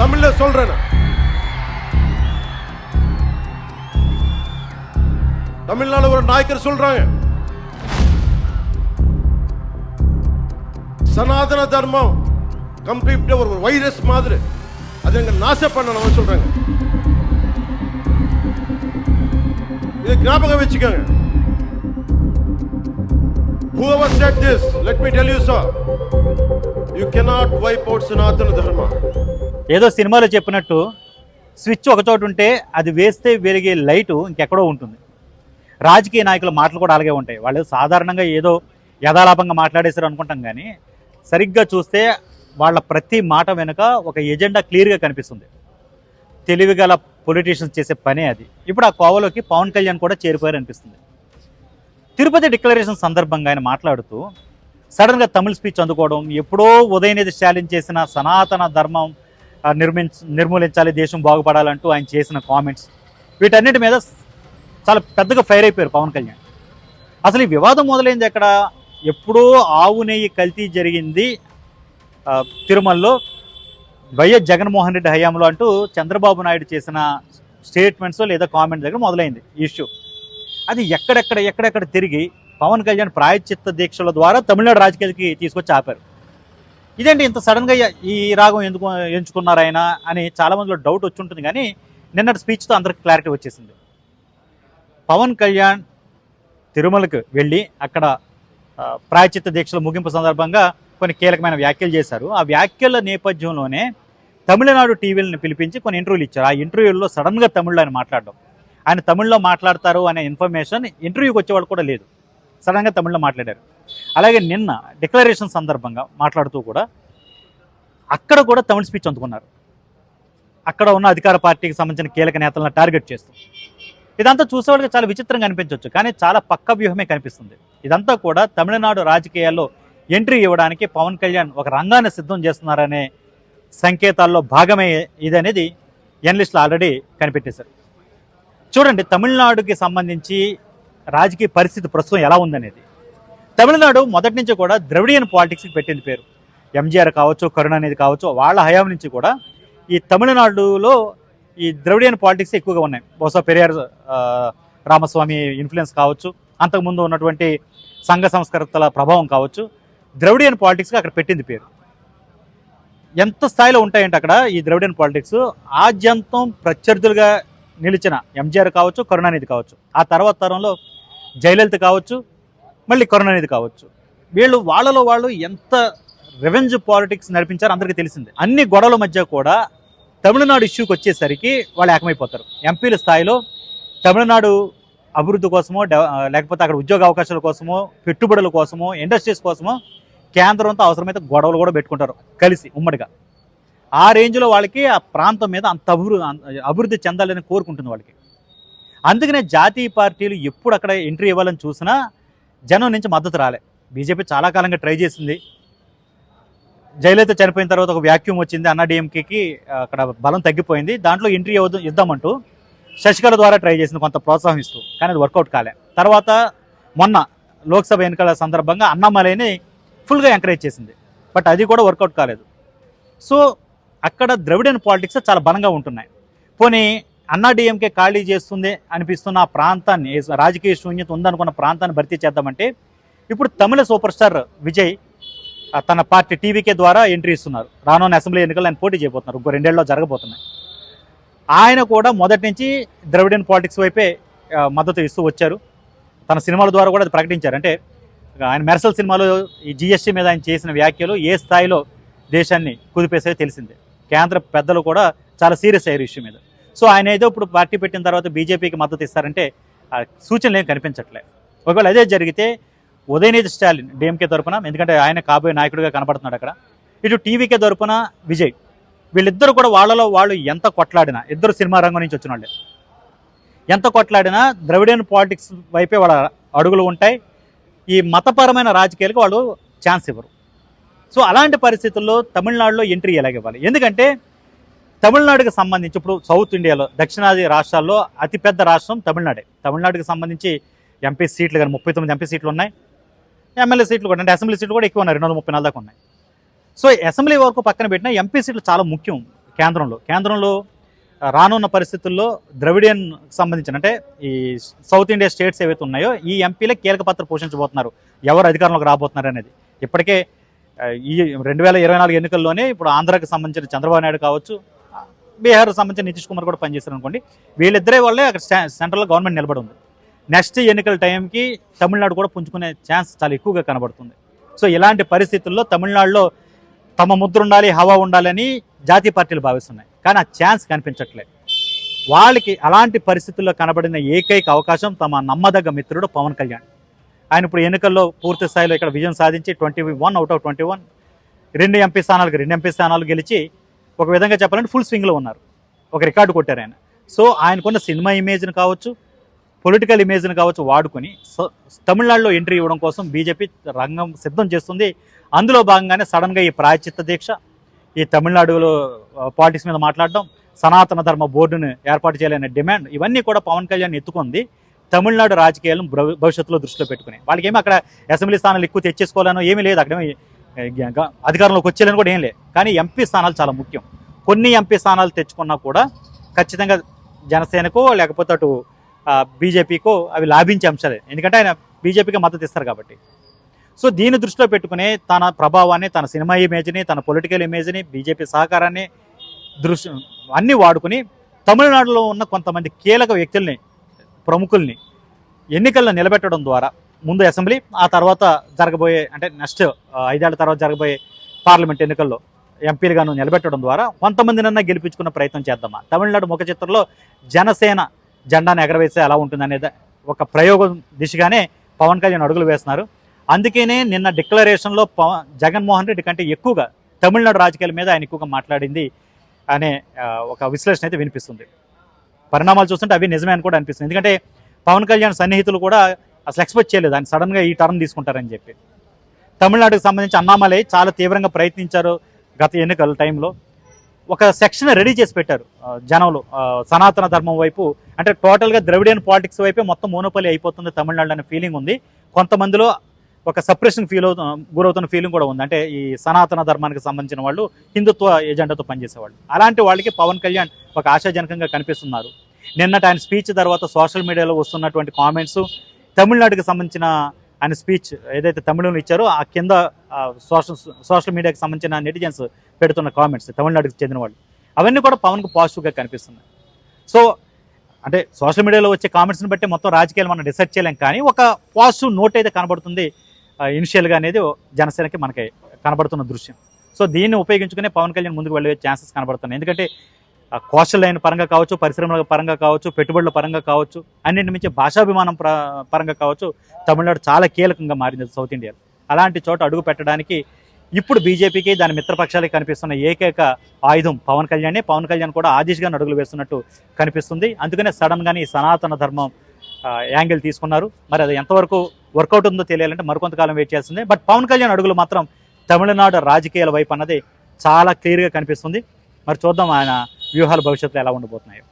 தமிழ்ல சொல்றேன் தமிழ்நாடு ஒரு நாயக்கர் சொல்றாங்க. சனாதன தர்மம் கம்ப்ளீட் ஒரு வைரஸ் மாதிரி. அதை எங்க நாச பண்ணணும் சொல்றாங்க. இது ஞாபகம் வச்சுக்கோங்க. Whoever said this, let me tell you, sir, you cannot wipe out Sanatana Dharma. ఏదో సినిమాలో చెప్పినట్టు స్విచ్ ఒకచోట ఉంటే అది వేస్తే వెలిగే లైటు ఇంకెక్కడో ఉంటుంది. రాజకీయ నాయకుల మాటలు కూడా అలాగే ఉంటాయి. వాళ్ళు సాధారణంగా ఏదో యథాలాపంగా మాట్లాడేశారు అనుకుంటాం కానీ సరిగ్గా చూస్తే వాళ్ళ ప్రతి మాట వెనుక ఒక ఎజెండా క్లియర్గా కనిపిస్తుంది. తెలివిగల పొలిటీషియన్స్ చేసే పనే అది. ఇప్పుడు ఆ కోవలోకి పవన్ కళ్యాణ్ కూడా చేరిపోయారు అనిపిస్తుంది. తిరుపతి డిక్లరేషన్ సందర్భంగా ఆయన మాట్లాడుతూ సడన్గా తమిళ స్పీచ్ అందుకోవడం ఎప్పుడో ఉదయనిధి ఛాలెంజ్ చేసిన సనాతన ధర్మం నిర్మూలించాలి దేశం బాగుపడాలంటూ ఆయన చేసిన కామెంట్స్ వీటన్నిటి మీద చాలా పెద్దగా ఫైర్ అయిపోయారు పవన్ కళ్యాణ్. అసలు ఈ వివాదం మొదలైంది ఎక్కడ? ఎప్పుడో ఆవు నెయ్యి కల్తీ జరిగింది తిరుమలలో. వైఎస్ జగన్మోహన్ రెడ్డి హయాంలో అంటూ చంద్రబాబు నాయుడు చేసిన స్టేట్మెంట్స్ లేదా కామెంట్స్ దగ్గర మొదలైంది ఇష్యూ అది ఎక్కడెక్కడ ఎక్కడెక్కడ తిరిగి పవన్ కళ్యాణ్ ప్రాయశ్చిత్త దీక్షల ద్వారా తమిళనాడు రాజకీయాలకి తీసుకొచ్చి ఆపారు. ఇదేంటి ఇంత సడన్గా ఈ రాగం ఎందుకు ఎంచుకున్నారు ఆయన అని చాలామందిలో డౌట్ వచ్చి ఉంటుంది కానీ నిన్నటి స్పీచ్తో అందరికి క్లారిటీ వచ్చేసింది. పవన్ కళ్యాణ్ తిరుమలకు వెళ్ళి అక్కడ ఆ, దీక్షల ముగింపు సందర్భంగా కొన్ని కీలకమైన వ్యాఖ్యలు చేశారు. ఆ వ్యాఖ్యల నేపథ్యంలోనే తమిళనాడు టీవీలను పిలిపించి కొన్ని ఇంటర్వ్యూలు ఇచ్చారు. ఆ ఇంటర్వ్యూల్లో సడన్గా తమిళ్ళో ఆయన మాట్లాడడం. ఆయన తమిళ్ళో మాట్లాడతారు అనే ఇన్ఫర్మేషన్ ఇంటర్వ్యూకి వచ్చేవాళ్ళు కూడా లేదు. సడన్గా తమిళ్ళో మాట్లాడారు. అలాగే నిన్న డిక్లరేషన్ సందర్భంగా మాట్లాడుతూ కూడా అక్కడ కూడా తమిళ స్పీచ్ అందుకున్నారు. అక్కడ ఉన్న అధికార పార్టీకి సంబంధించిన కీలక నేతలను టార్గెట్ చేస్తూ. ఇదంతా చూసేవాళ్ళకి చాలా విచిత్రంగా అనిపించవచ్చు కానీ చాలా పక్క వ్యూహమే కనిపిస్తుంది. ఇదంతా కూడా తమిళనాడు రాజకీయాల్లో ఎంట్రీ ఇవ్వడానికి పవన్ కళ్యాణ్ ఒక రంగాన్ని సిద్ధం చేస్తున్నారనే సంకేతాల్లో భాగమే ఇది అనేది ఎనలిస్టులు ఆల్రెడీ కనిపెట్టేశారు. చూడండి తమిళనాడుకి సంబంధించి రాజకీయ పరిస్థితి ప్రస్తుతం ఎలా ఉందనేది. తమిళనాడు మొదటి నుంచి కూడా ద్రవిడియన్ పాలిటిక్స్కి పెట్టింది పేరు. ఎంజీఆర్ కావచ్చు కరుణానిధి కావచ్చు వాళ్ళ హయాం నుంచి కూడా ఈ తమిళనాడులో ఈ ద్రవిడియన్ పాలిటిక్స్ ఎక్కువగా ఉన్నాయి. బహుశా పెరియార్ రామస్వామి ఇన్ఫ్లుయెన్స్ కావచ్చు అంతకుముందు ఉన్నటువంటి సంఘ సంస్కర్తల ప్రభావం కావచ్చు ద్రవిడియన్ పాలిటిక్స్గా అక్కడ పెట్టింది పేరు. ఎంత స్థాయిలో ఉంటాయంటే అక్కడ ఈ ద్రవిడియన్ పాలిటిక్స్ ఆద్యంతం ప్రత్యర్థులుగా నిలిచిన ఎంజీఆర్ కావచ్చు కరుణానిధి కావచ్చు. ఆ తర్వాత తరంలో జయలలిత కావచ్చు మళ్ళీ కరోనా అనేది కావచ్చు. వీళ్ళు వాళ్ళలో వాళ్ళు ఎంత రెవెంజ్ పాలిటిక్స్ నడిపించారో అందరికీ తెలిసిందే. అన్ని గొడవల మధ్య కూడా తమిళనాడు ఇష్యూకి వచ్చేసరికి వాళ్ళు ఏకమైపోతారు. ఎంపీల స్థాయిలో తమిళనాడు అభివృద్ధి కోసమో లేకపోతే అక్కడ ఉద్యోగ అవకాశాల కోసమో పెట్టుబడుల కోసమో ఇండస్ట్రీస్ కోసమో కేంద్రంతో అవసరమైతే గొడవలు కూడా పెట్టుకుంటారు కలిసి ఉమ్మడిగా. ఆ రేంజ్లో వాళ్ళకి ఆ ప్రాంతం మీద అంత అభివృద్ధి అభివృద్ధి చెందాలని కోరుకుంటుంది వాళ్ళకి. అందుకనే జాతీయ పార్టీలు ఎప్పుడు అక్కడ ఎంట్రీ ఇవ్వాలని చూసినా జనం నుంచి మద్దతు రాలే. బీజేపీ చాలా కాలంగా ట్రై చేసింది. జయలలిత చనిపోయిన తర్వాత ఒక వ్యాక్యూమ్ వచ్చింది అన్నా డిఎంకేకి అక్కడ బలం తగ్గిపోయింది. దాంట్లో ఎంట్రీ ఇవ్వదు ఇద్దామంటూ శశికళ ద్వారా ట్రై చేసింది కొంత ప్రోత్సాహం ఇస్తూ కానీ అది వర్కౌట్ కాలే. తర్వాత మొన్న లోక్సభ ఎన్నికల సందర్భంగా అన్నామలైని ఫుల్గా ఎంకరేజ్ చేసింది. బట్ అది కూడా వర్కౌట్ కాలేదు. సో అక్కడ ద్రవిడియన్ పాలిటిక్స్ చాలా బలంగా ఉంటున్నాయి. పోనీ అన్నాడీఎంకే ఖాళీ చేస్తుంది అనిపిస్తున్న ఆ ప్రాంతాన్ని రాజకీయ శూన్యత ఉందనుకున్న ప్రాంతాన్ని భర్తీ చేద్దామంటే ఇప్పుడు తమిళ సూపర్ స్టార్ విజయ్ తన పార్టీ టీవీకే ద్వారా ఎంట్రీ ఇస్తున్నారు. రానున్న అసెంబ్లీ ఎన్నికలు ఆయన పోటీ చేయబోతున్నారు. ఇంకో రెండేళ్ళలో జరగబోతున్నాయి. ఆయన కూడా మొదటి నుంచి ద్రవిడియన్ పాలిటిక్స్ వైపే మద్దతు ఇస్తూ వచ్చారు. తన సినిమాల ద్వారా కూడా అది ప్రకటించారు. అంటే ఆయన మెర్సల్ సినిమాలో ఈ జిఎస్టీ మీద ఆయన చేసిన వ్యాఖ్యలు ఏ స్థాయిలో దేశాన్ని కుదిపేసాయో తెలిసిందే. కేంద్ర పెద్దలు కూడా చాలా సీరియస్ అయ్యారు ఇష్యూ మీద. సో ఆయన ఏదో ఇప్పుడు పార్టీ పెట్టిన తర్వాత బీజేపీకి మద్దతు ఇస్తారంటే ఆ సూచనలు ఏం కనిపించట్లే. ఒకవేళ అదే జరిగితే ఉదయనిధి స్టాలిన్ డిఎంకే తరపున ఎందుకంటే ఆయన కాబోయే నాయకుడిగా కనపడుతున్నాడు అక్కడ ఇటు టీవీకే తరపున విజయ్ వీళ్ళిద్దరు కూడా వాళ్ళలో వాళ్ళు ఎంత కొట్లాడినా ఇద్దరు సినిమా రంగం నుంచి వచ్చిన వాళ్ళే. ఎంత కొట్లాడినా ద్రవిడియన్ పాలిటిక్స్ వైపే వాళ్ళ అడుగులు ఉంటాయి. ఈ మతపరమైన రాజకీయాలకు వాళ్ళు ఛాన్స్ ఇవ్వరు. సో అలాంటి పరిస్థితుల్లో తమిళనాడులో ఎంట్రీ ఎలాగివ్వాలి ఎందుకంటే తమిళనాడుకి సంబంధించి ఇప్పుడు సౌత్ ఇండియాలో దక్షిణాది రాష్ట్రాల్లో అతిపెద్ద రాష్ట్రం తమిళనాడే. తమిళనాడుకి సంబంధించి ఎంపీ సీట్లు కానీ ముప్పై తొమ్మిది ఎంపీ సీట్లు ఉన్నాయి. ఎమ్మెల్యే సీట్లు కూడా అంటే అసెంబ్లీ సీట్లు కూడా ఎక్కువ ఉన్నాయి రెండు వందల ముప్పై నాలుగు దాకా ఉన్నాయి. సో అసెంబ్లీ వరకు పక్కన పెట్టిన ఎంపీ సీట్లు చాలా ముఖ్యం కేంద్రంలో. కేంద్రంలో రానున్న పరిస్థితుల్లో ద్రవిడియన్ సంబంధించిన అంటే ఈ సౌత్ ఇండియా స్టేట్స్ ఏవైతే ఉన్నాయో ఈ ఎంపీలే కీలక పాత్ర పోషించబోతున్నారు. ఎవరు అధికారంలోకి రాబోతున్నారు అనేది. ఇప్పటికే ఈ రెండు వేల ఇరవై నాలుగు ఎన్నికల్లోనే ఇప్పుడు ఆంధ్రాకి సంబంధించిన చంద్రబాబు నాయుడు కావచ్చు బీహార్ సంబంధించిన నితీష్ కుమార్ కూడా పనిచేశారు అనుకోండి వీళ్ళిద్దరే వాళ్ళే అక్కడ స్టా- గవర్నమెంట్ నిలబడి ఉంది. నెక్స్ట్ ఎన్నికల టైంకి తమిళనాడు కూడా పుంజుకునే ఛాన్స్ చాలా ఎక్కువగా కనబడుతుంది. సో ఇలాంటి పరిస్థితుల్లో తమిళనాడులో తమ ముద్ర ఉండాలి హవా ఉండాలని జాతీయ పార్టీలు భావిస్తున్నాయి. కానీ ఆ ఛాన్స్ కనిపించట్లేదు. వాళ్ళకి అలాంటి పరిస్థితుల్లో కనబడిన ఏకైక అవకాశం తమ నమ్మదగ్గ మిత్రుడు పవన్ కళ్యాణ్. ఆయన ఇప్పుడు ఎన్నికల్లో పూర్తి స్థాయిలో ఇక్కడ విజయం సాధించి twenty one out of twenty one రెండు ఎంపీ స్థానాలకు రెండు ఎంపీ స్థానాలు గెలిచి ఒక విధంగా చెప్పాలంటే ఫుల్ స్వింగ్లో ఉన్నారు. ఒక రికార్డు కొట్టారు ఆయన. సో ఆయనకున్న సినిమా ఇమేజ్ని కావచ్చు పొలిటికల్ ఇమేజ్ని కావచ్చు వాడుకొని తమిళనాడులో ఎంట్రీ ఇవ్వడం కోసం బీజేపీ రంగం సిద్ధం చేస్తుంది. అందులో భాగంగానే సడన్గా ఈ ప్రాయచిత్త దీక్ష ఈ తమిళనాడులో పాలిటిక్స్ మీద మాట్లాడడం సనాతన ధర్మ బోర్డును ఏర్పాటు చేయాలనే డిమాండ్ ఇవన్నీ కూడా పవన్ కళ్యాణ్ ఎత్తుకుంది. తమిళనాడు రాజకీయాలను భవి- భవిష్యత్తులో దృష్టిలో పెట్టుకుని. వాళ్ళకి ఏమి అక్కడ అసెంబ్లీ స్థానాలు ఎక్కువ తెచ్చేసుకోవాలనో ఏమీ లేదు. అక్కడ అధికారంలోకి వచ్చేయాలని కూడా ఏం లేదు. కానీ ఎంపీ స్థానాలు చాలా ముఖ్యం. కొన్ని ఎంపీ స్థానాలు తెచ్చుకున్నా కూడా ఖచ్చితంగా జనసేనకో లేకపోతే అటు బీజేపీకో అవి లాభించే అంశాలే. ఎందుకంటే ఆయన బీజేపీకి మద్దతు ఇస్తారు కాబట్టి. సో దీన్ని దృష్టిలో పెట్టుకుని తన ప్రభావాన్ని తన సినిమా ఇమేజ్ని తన పొలిటికల్ ఇమేజ్ని బీజేపీ సహకారాన్ని దృష్టి అన్నీ వాడుకుని తమిళనాడులో ఉన్న కొంతమంది కీలక వ్యక్తుల్ని ప్రముఖుల్ని ఎన్నికల్లో నిలబెట్టడం ద్వారా ముందు అసెంబ్లీ ఆ తర్వాత జరగబోయే అంటే నెక్స్ట్ ఐదేళ్ళ తర్వాత జరగబోయే పార్లమెంట్ ఎన్నికల్లో ఎంపీలుగాను నిలబెట్టడం ద్వారా కొంతమందినన్నా గెలిపించుకున్న ప్రయత్నం చేద్దామా? తమిళనాడు ముఖ చిత్రంలో జనసేన జెండాను ఎగరవేస్తే ఎలా ఉంటుందనేది ఒక ప్రయోగం దిశగానే పవన్ కళ్యాణ్ అడుగులు వేస్తున్నారు. అందుకనే నిన్న డిక్లరేషన్లో పవన్ జగన్మోహన్ రెడ్డి కంటే ఎక్కువగా తమిళనాడు రాజకీయాల మీద ఆయన ఎక్కువగా మాట్లాడింది అనే ఒక విశ్లేషణ అయితే వినిపిస్తుంది. పరిణామాలు చూస్తుంటే అవి నిజమే అని కూడా అనిపిస్తుంది. ఎందుకంటే పవన్ కళ్యాణ్ సన్నిహితులు కూడా అసలు ఎక్స్పెక్ట్ చేయలేదు. ఆయన సడన్గా ఈ టర్న్ తీసుకుంటారని చెప్పి. తమిళనాడుకు సంబంధించి అన్నామలై చాలా తీవ్రంగా ప్రయత్నించారు గత ఎన్నికల టైంలో ఒక సెక్షన్ రెడీ చేసి పెట్టారు జనంలో సనాతన ధర్మం వైపు. అంటే టోటల్గా ద్రవిడియన్ పాలిటిక్స్ వైపే మొత్తం మోనోపలి అయిపోతుంది తమిళనాడు అనే ఫీలింగ్ ఉంది. కొంతమందిలో ఒక సప్రెషన్ ఫీల్ అవుతు గురవుతున్న ఫీలింగ్ కూడా ఉంది. అంటే ఈ సనాతన ధర్మానికి సంబంధించిన వాళ్ళు హిందుత్వ ఎజెండాతో పనిచేసేవాళ్ళు. అలాంటి వాళ్ళకి పవన్ కళ్యాణ్ ఒక ఆశాజనకంగా కనిపిస్తున్నారు. నిన్నటి ఆయన స్పీచ్ తర్వాత సోషల్ మీడియాలో వస్తున్నటువంటి కామెంట్స్ తమిళనాడుకి సంబంధించిన ఆయన స్పీచ్ ఏదైతే తమిళంలో ఇచ్చారో ఆ కింద సోషల్ సోషల్ మీడియాకి సంబంధించిన నెటిజన్స్ పెడుతున్న కామెంట్స్ తమిళనాడుకి చెందిన వాళ్ళు. అవన్నీ కూడా పవన్కు పాజిటివ్గా కనిపిస్తున్నాయి. సో అంటే సోషల్ మీడియాలో వచ్చే కామెంట్స్ని బట్టి మొత్తం రాజకీయాలు మనం డిసైడ్ చేయలేం కానీ ఒక పాజిటివ్ నోట్ అయితే కనబడుతుంది ఇనిషియల్గా అనేది జనసేనకి మనకి కనబడుతున్న దృశ్యం. సో దీన్ని ఉపయోగించుకునే పవన్ కళ్యాణ్ ముందుకు వెళ్ళే ఛాన్సెస్ కనబడుతున్నాయి. ఎందుకంటే కోస్టల్ లైన్ పరంగా కావచ్చు పరిశ్రమల పరంగా కావచ్చు పెట్టుబడుల పరంగా కావచ్చు అన్నింటి మించి భాషాభిమానం పరంగా కావచ్చు తమిళనాడు చాలా కీలకంగా మారింది సౌత్ ఇండియాలో అలాంటి చోట అడుగు పెట్టడానికి ఇప్పుడు బీజేపీకి దాని మిత్రపక్షాలకి కనిపిస్తున్న ఏకైక ఆయుధం పవన్ కళ్యాణే. పవన్ కళ్యాణ్ కూడా ఆ దిశగా అడుగులు వేస్తున్నట్టు కనిపిస్తుంది. అందుకనే సడన్గానే ఈ సనాతన ధర్మం యాంగిల్ తీసుకున్నారు. మరి అది ఎంతవరకు వర్కౌట్ ఉందో తెలియాలంటే మరికొంతకాలం వెయిట్ చేస్తుంది బట్ పవన్ కళ్యాణ్ అడుగులు మాత్రం తమిళనాడు రాజకీయాల వైపు అన్నది చాలా క్లియర్గా కనిపిస్తుంది. మరి చూద్దాం ఆయన వ్యూహాలు భవిష్యత్తులో ఎలా ఉండబోతున్నాయో